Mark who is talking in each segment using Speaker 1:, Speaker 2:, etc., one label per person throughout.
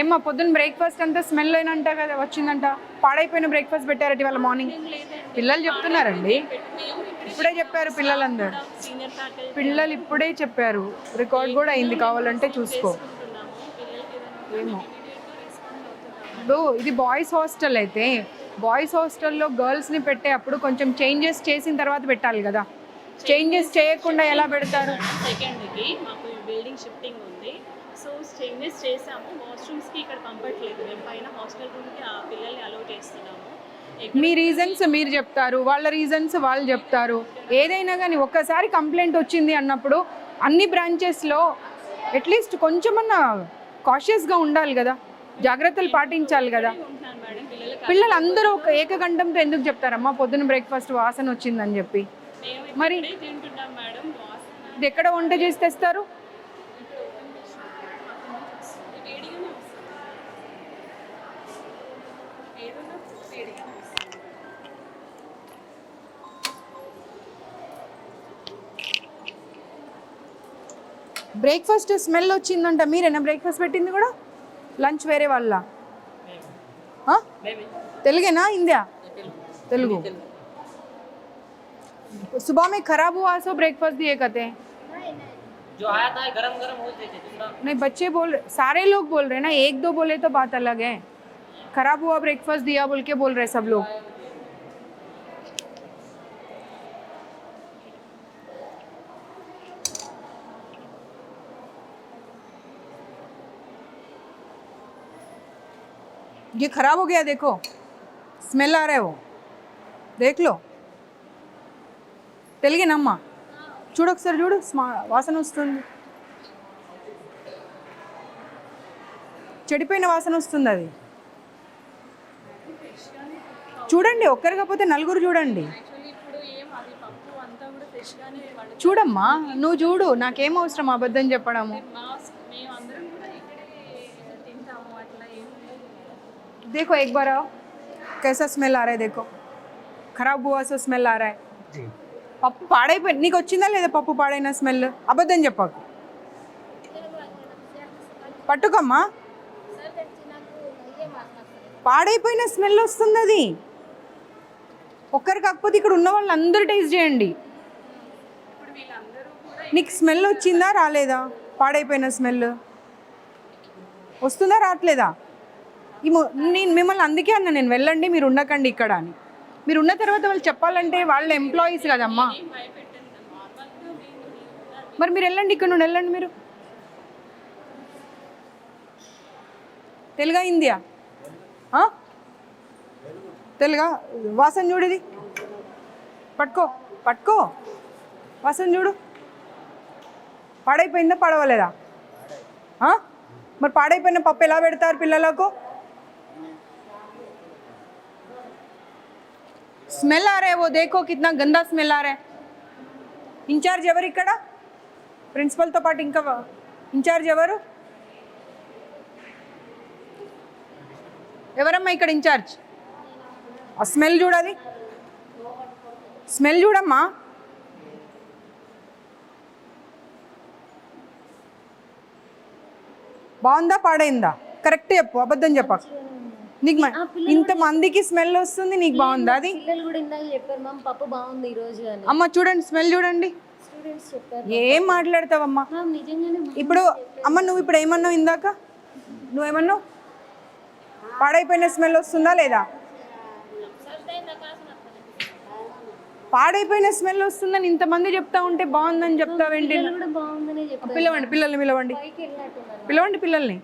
Speaker 1: ఏమ్మా పొద్దున్న బ్రేక్ఫాస్ట్ అంతా స్మెల్ అయినంట కదా వచ్చిందంట. పాడైపోయిన బ్రేక్ఫాస్ట్ పెట్టారట ఇవాళ మార్నింగ్ పిల్లలు చెప్తున్నారండి. ఇప్పుడే చెప్పారు పిల్లలందరూ. పిల్లలు ఇప్పుడే చెప్పారు. రికార్డ్ కూడా అయింది కావాలంటే చూసుకో. ఏమో. ఇప్పుడు ఇది బాయ్స్ హాస్టల్ అయితే బాయ్స్ హాస్టల్లో గర్ల్స్ని పెట్టే అప్పుడు కొంచెం చేంజెస్ చేసిన తర్వాత పెట్టాలి కదా. చేంజెస్ చేయకుండా ఎలా పెడతారు?
Speaker 2: సెకండ్కి మాకు బిల్డింగ్ షిఫ్టింగ్ ఉంది. సో చేంజెస్ చేసాము వాష్రూమ్స్కి ఇక్కడ పంపట్లేదు. మేము పైన హాస్టల్ రూమ్కి ఆ పిల్లల్ని అలౌ చేస్తున్నాము.
Speaker 1: మీ రీజన్స్ మీరు చెప్తారు. వాళ్ళ రీజన్స్ వాళ్ళు చెప్తారు. ఏదైనా కానీ ఒక్కసారి కంప్లైంట్ వచ్చింది అన్నప్పుడు అన్ని బ్రాంచెస్లో అట్లీస్ట్ కొంచెమన్నా కాషియస్గా ఉండాలి కదా. జాగ్రత్తలు పాటించాలి కదా. పిల్లలు అందరూ ఒక ఏకగంఠంతో ఎందుకు చెప్తారమ్మా? పొద్దున బ్రేక్ఫాస్ట్ వాసన వచ్చిందని చెప్పి. మరి ఇది ఎక్కడ వంట చేసి తెస్తారు? బ్రేక్ఫాస్ట్ స్మెల్ వచ్చిందంట మీరేనా బ్రేక్ఫాస్ట్ పెట్టింది కూడా లంచ్ వేరే వాళ్ళ ఆ? తెలుగేనా హిందీయా తెలుగు सुबह में खराब हुआ सो ब्रेकफास्ट दिए कहते हैं
Speaker 3: जो आया था गरम गरम हो देते दूसरा
Speaker 1: नहीं बच्चे बोल सारे लोग बोल रहे हैं ना एक दो बोले तो बात अलग है खराब हुआ ब्रेकफास्ट दिया बोल के बोल रहे सब लोग ये खराब हो गया देखो स्मेल आ रहा है वो देख लो తెలుగేనమ్మా చూడు ఒకసారి చూడు స్మా వాసన వస్తుంది చెడిపోయిన వాసన వస్తుంది అది చూడండి ఒక్కరు కాకపోతే నలుగురు చూడండి
Speaker 2: యాక్చువల్లీ ఇప్పుడు ఏం అది పప్పు అంతా కూడా ఫ్రెష్గానే వండు
Speaker 1: చూడమ్మా నువ్వు చూడు నాకేం అవసరం అబద్ధం చెప్పడము
Speaker 2: మా మేము అందరం కూడా ఇక్కడే తింటాము అట్లా ఏం లేదు
Speaker 1: देखो एक बार आओ कैसा स्मेल आ रहा है देखो खराब हुआ सो स्मेल आ रहा है పప్పు పాడైపోయి నీకు వచ్చిందా లేదా పప్పు పాడైన స్మెల్ అబద్ధం చెప్పకు పట్టుకోమ్మా పాడైపోయిన స్మెల్ వస్తుంది అది ఒక్కరు కాకపోతే ఇక్కడ ఉన్న వాళ్ళు అందరూ టేస్ట్ చేయండి. నీకు స్మెల్ వచ్చిందా రాలేదా? పాడైపోయిన స్మెల్. వస్తుందా రావట్లేదా? ఈ నేను మిమ్మల్ని అందుకే అన్నా నేను వెళ్ళండి మీరు ఉండకండి ఇక్కడ అని. మీరు ఉన్న తర్వాత వాళ్ళు చెప్పాలంటే వాళ్ళ ఎంప్లాయీస్ కదమ్మా. మరి మీరు వెళ్ళండి ఇక్కడ నుండి వెళ్ళండి మీరు. తెలుగా హిందీయా ఆ? తెలుగా? వాసన చూడు ఇది. పట్టుకో పట్టుకో. వాసన చూడు. పాడైపోయిందా పడవలేదా? మరి పాడైపోయిన పప్పు ఎలా పెడతారు పిల్లలకు? స్మెల్ ఆ రే ఓ దేకో కిత్నా గందా స్మెల్ ఆ రే ఇన్ఛార్జ్ ఎవరు ఇక్కడ? ప్రిన్సిపల్తో పాటు ఇంకా ఇన్ఛార్జ్ ఎవరు? ఎవరమ్మా ఇక్కడ ఇన్ఛార్జ్ ఆ స్మెల్ చూడాలి స్మెల్ చూడమ్మా. బాగుందా పాడైందా? కరెక్ట్ చెప్పు అబద్ధం చెప్పకు నీకు మ- ఇంతమందికి స్మెల్ వస్తుంది నీకు బాగుందా అది?
Speaker 4: పిల్లలు కూడా ఇందాక చెప్పారు మ్యామ్ పప్పు బాగుంది ఈ రోజు అని.
Speaker 1: అమ్మ చూడండి స్మెల్ చూడండి.
Speaker 4: స్టూడెంట్స్ చెప్పారు
Speaker 1: ఏం మాట్లాడతావమ్మా?
Speaker 4: మ్యామ్ నిజంగానే
Speaker 1: ఇప్పుడు అమ్మ నువ్వు ఇప్పుడు ఏమన్నావు ఇందాక? నువ్వేమన్నావు? పాడైపోయిన స్మెల్ వస్తుందా లేదా? పాడైపోయిన స్మెల్ వస్తుందని ఇంతమంది చెప్తా ఉంటే బాగుందని చెప్తావేంటి పిలవండి పిల్లల్ని పిలవండి. పిలవండి పిల్లల్ని.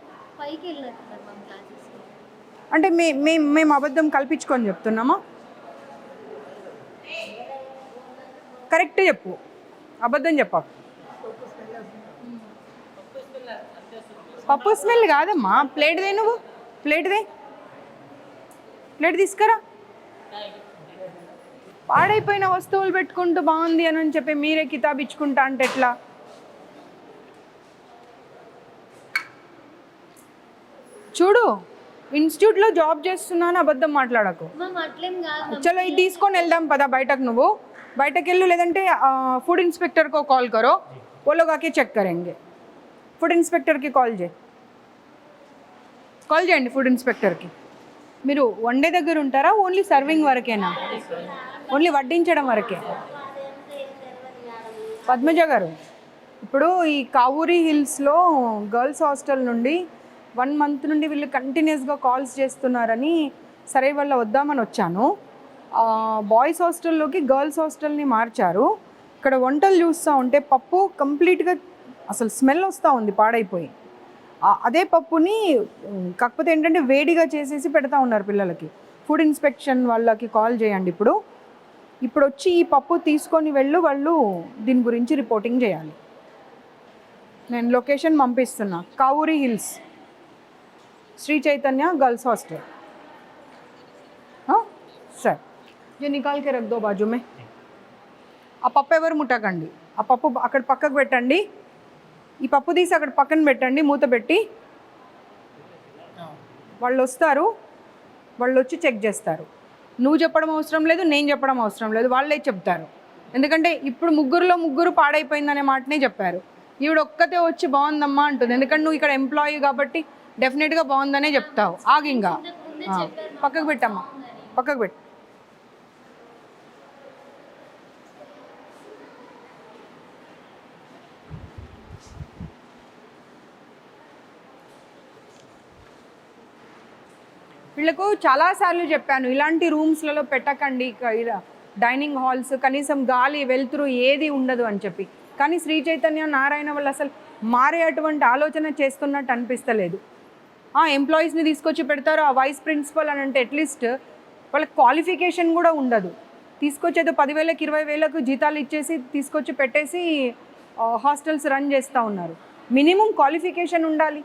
Speaker 1: అంటే మే మేము మేము అబద్ధం కల్పించుకొని చెప్తున్నామా? కరెక్ట్ చెప్పు. అబద్ధం చెప్పకు పప్పు స్మెల్ కాదమ్మా. ప్లేట్ దే నువ్వు. ప్లేట్ దే. ప్లేట్ తీసుకురా. పాడైపోయిన వస్తువులు పెట్టుకుంటూ బాగుంది అని చెప్పి మీరే కితాబ్ ఇచ్చుకుంటా అంటే ఎట్లా? చూడు ఇన్స్టిట్యూట్లో జాబ్ చేస్తున్నాను అబద్ధం మాట్లాడకు. చలో ఇది తీసుకొని వెళ్దాం పదా బయటకు నువ్వు. బయటకు వెళ్ళు లేదంటే ఫుడ్ ఇన్స్పెక్టర్ కో కాల్ కరో. ఒలోగాకే చెక్ కరెంగే. ఫుడ్ ఇన్స్పెక్టర్కి కాల్ చేయి. కాల్ చేయండి ఫుడ్ ఇన్స్పెక్టర్కి మీరు వన్ డే దగ్గర ఉంటారా ఓన్లీ సర్వింగ్ వరకేనా? ఓన్లీ వడ్డించడం వరకే. పద్మజ గారు ఇప్పుడు ఈ కావూరి హిల్స్లో గర్ల్స్ హాస్టల్ నుండి వన్ మంత్ నుండి వీళ్ళు కంటిన్యూస్గా కాల్స్ చేస్తున్నారని సరే వల్ల వద్దామని వచ్చాను. బాయ్స్ హాస్టల్లోకి గర్ల్స్ హాస్టల్ని మార్చారు. ఇక్కడ వంటలు చూస్తూ ఉంటే పప్పు కంప్లీట్గా అసలు స్మెల్ వస్తూ ఉంది పాడైపోయి. అదే పప్పుని కాకపోతే ఏంటంటే వేడిగా చేసేసి పెడతా ఉన్నారు పిల్లలకి. ఫుడ్ ఇన్స్పెక్షన్ వాళ్ళకి కాల్ చేయండి ఇప్పుడు. ఇప్పుడు వచ్చి ఈ పప్పు తీసుకొని వెళ్ళు వాళ్ళు దీని గురించి రిపోర్టింగ్ చేయాలి నేను location పంపిస్తున్నా Kavuri hills Shri Chaitanya girls hostel हाँ सर ये निकाल के रख दो बाजू में ఆ పప్పు ఎవరు ముట్టకండి ఆ పప్పు అక్కడ పక్కకు పెట్టండి ఈ పప్పు తీసి అక్కడ పక్కన పెట్టండి మూత పెట్టి వాళ్ళు వస్తారు వాళ్ళు వచ్చి చెక్ చేస్తారు నువ్వు చెప్పడం అవసరం లేదు నేను చెప్పడం అవసరం లేదు వాళ్ళే చెప్తారు. ఎందుకంటే ఇప్పుడు ముగ్గురులో ముగ్గురు పాడైపోయిందనే మాటనే చెప్పారు. ఈవిడ ఒక్కతే వచ్చి బాగుందమ్మా అంటుంది. ఎందుకంటే నువ్వు ఇక్కడ ఎంప్లాయీ కాబట్టి డెఫినెట్గా బాగుందనే చెప్తావు. ఆగింగా. పక్కకు పెట్టమ్మా. పక్కకు పెట్టు. వీళ్ళకు చాలాసార్లు చెప్పాను ఇలాంటి రూమ్స్లలో పెట్టకండి ఇలా డైనింగ్ హాల్స్ కనీసం గాలి వెలుతురు ఏది ఉండదు అని చెప్పి. కానీ శ్రీ చైతన్య నారాయణ వాళ్ళు అసలు మారే అటువంటి ఆలోచన చేస్తున్నట్టు అనిపిస్తలేదు. ఆ ఎంప్లాయీస్ని తీసుకొచ్చి పెడతారు ఆ వైస్ ప్రిన్సిపల్ అని అంటే అట్లీస్ట్ వాళ్ళకి క్వాలిఫికేషన్ కూడా ఉండదు. తీసుకొచ్చేదో పదివేలకు ఇరవై వేలకు జీతాలు ఇచ్చేసి తీసుకొచ్చి పెట్టేసి హాస్టల్స్ రన్ చేస్తూ ఉన్నారు. మినిమం క్వాలిఫికేషన్ ఉండాలి.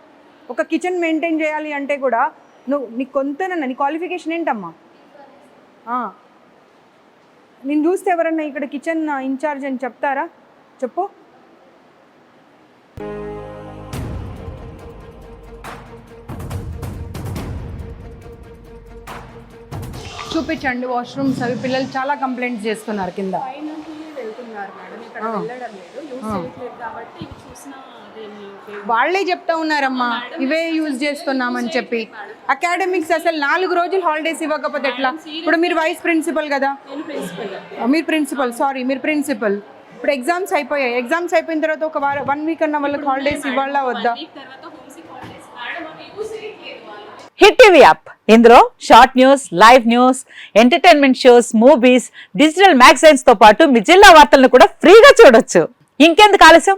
Speaker 1: ఒక కిచెన్ మెయింటైన్ చేయాలి అంటే కూడా నువ్వు నీకు కొంతనన్నా నీ క్వాలిఫికేషన్ ఏంటమ్మా? ఆ. నేను చూస్తే ఎవరన్నా ఇక్కడ కిచెన్ ఇన్ఛార్జ్ అని చెప్తారా? చెప్పు. చూపించండి వాష్రూమ్స్ అవి. పిల్లలు చాలా కంప్లైంట్స్ చేస్తున్నారు కింద.
Speaker 2: వెళ్తున్నారు మేడం. ఇక్కడ వెళ్ళడం లేదు. యూస్ చేయట్లేదు కాబట్టి ఇవి చూసినా
Speaker 1: వాళ్ళే చెప్తా ఉన్నారమ్మా. ఇవే యూజ్ చేస్తున్నామని చెప్పి. అకాడమిక్స్ అసలు నాలుగు రోజులు హాలిడేస్ ఇవ్వకపోతే ఎట్లా? ఇప్పుడు మీరు వైస్ ప్రిన్సిపల్ కదా?
Speaker 2: ప్రిన్సిపల్
Speaker 1: మీరు ప్రిన్సిపల్ సారీ మీరు ప్రిన్సిపల్. ఇప్పుడు ఎగ్జామ్స్ అయిపోయాయి. ఎగ్జామ్స్ అయిపోయిన తర్వాత ఒక వారం వన్ వీక్ అన్న వాళ్ళకి హాలిడేస్ ఇవ్వాలా వద్దా?
Speaker 5: Hit TV app. ఇందులో short news live news entertainment shows movies digital మ్యాగజైన్స్తో పాటు మీ జిల్లా వార్తలను కూడా ఫ్రీగా చూడొచ్చు. ఇంకెందుకు ఆలస్యం?